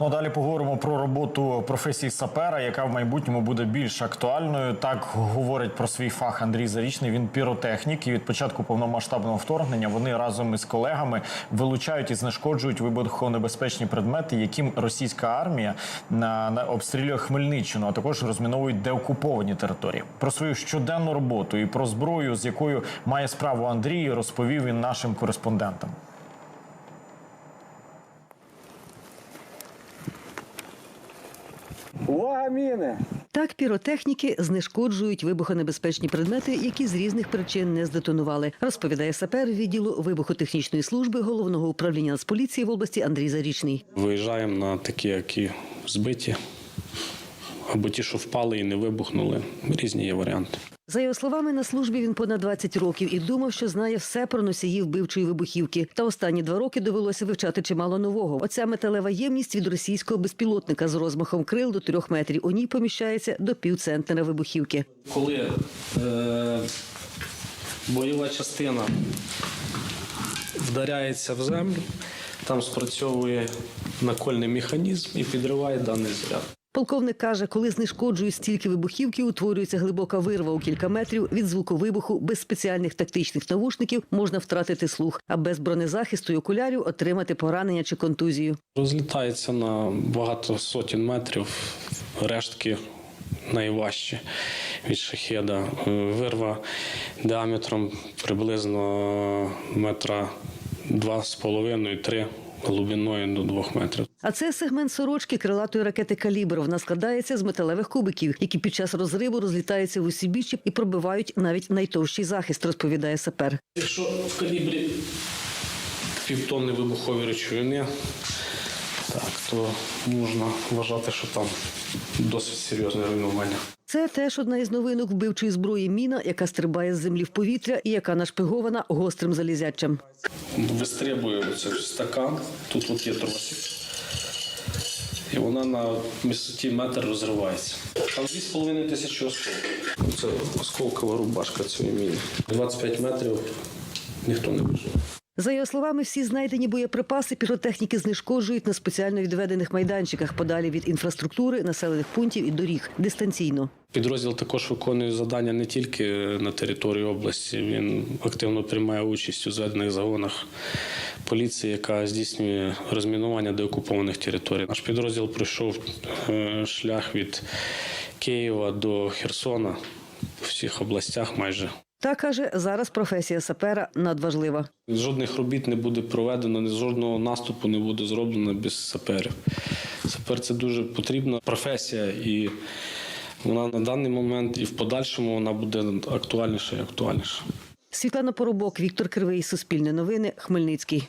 Ну далі поговоримо про роботу професії сапера, яка в майбутньому буде більш актуальною. Так говорить про свій фах Андрій Зарічний. Він піротехнік, і від початку повномасштабного вторгнення вони разом із колегами вилучають і знешкоджують вибухонебезпечні предмети, яким російська армія на, на обстрілює Хмельниччину, а також розміновують деокуповані території. Про свою щоденну роботу і про зброю, з якою має справу Андрій, розповів він нашим кореспондентам. Увага, міни! Так піротехніки знешкоджують вибухонебезпечні предмети, які з різних причин не здетонували, розповідає сапер відділу вибухотехнічної служби головного управління Нацполіції в області Андрій Зарічний. Виїжджаємо на такі, які збиті, або ті, що впали і не вибухнули. Різні є варіанти. За його словами, на службі він понад 20 років і думав, що знає все про носії вбивчої вибухівки. Та останні два роки довелося вивчати чимало нового. Оця металева ємність від російського безпілотника з розмахом крил до трьох метрів. У ній поміщається до півцентнера вибухівки. Коли е, бойова частина вдаряється в землю, там спрацьовує накольний механізм і підриває даний заряд. Полковник каже, коли знешкоджують стільки вибухівки, утворюється глибока вирва у кілька метрів від звуку вибуху. Без спеціальних тактичних навушників можна втратити слух, а без бронезахисту і окулярів отримати поранення чи контузію. Розлітається на багато сотень метрів, рештки найважчі від шахеда. Е, Вирва діаметром приблизно метра два з половиною, три глибиною до двох метрів. А це сегмент сорочки крилатої ракети «Калібр». Вона складається з металевих кубиків, які під час розриву розлітаються в усі бічі і пробивають навіть найтовщий захист, розповідає сапер. Якщо в калібрі півтонни вибухові речовини, так, то можна вважати, що там досить серйозне руйнування. Це теж одна із новинок вбивчої зброї міна, яка стрибає з землі в повітря і яка нашпигована гострим залізячем. Вистрибує оце стакан, тут от є тросик. І вона на висоті метр розривається. Там 2,5 тисячі осколків. Це осколкова рубашка цієї міни. 25 метрів ніхто не вижив. За його словами, всі знайдені боєприпаси піротехніки знешкоджують на спеціально відведених майданчиках подалі від інфраструктури, населених пунктів і доріг дистанційно. Підрозділ також виконує завдання не тільки на території області. Він активно приймає участь у зведених загонах поліції, яка здійснює розмінування деокупованих територій. Наш підрозділ пройшов е, шлях від Києва до Херсона в всіх областях майже. Та каже, зараз професія сапера надважлива. Жодних робіт не буде проведено, жодного наступу не буде зроблено без саперів. Сапер це дуже потрібна професія, і вона на даний момент і в подальшому вона буде актуальніша і актуальніша. Світлана Поробок, Віктор Кривий, Суспільне новини, Хмельницький.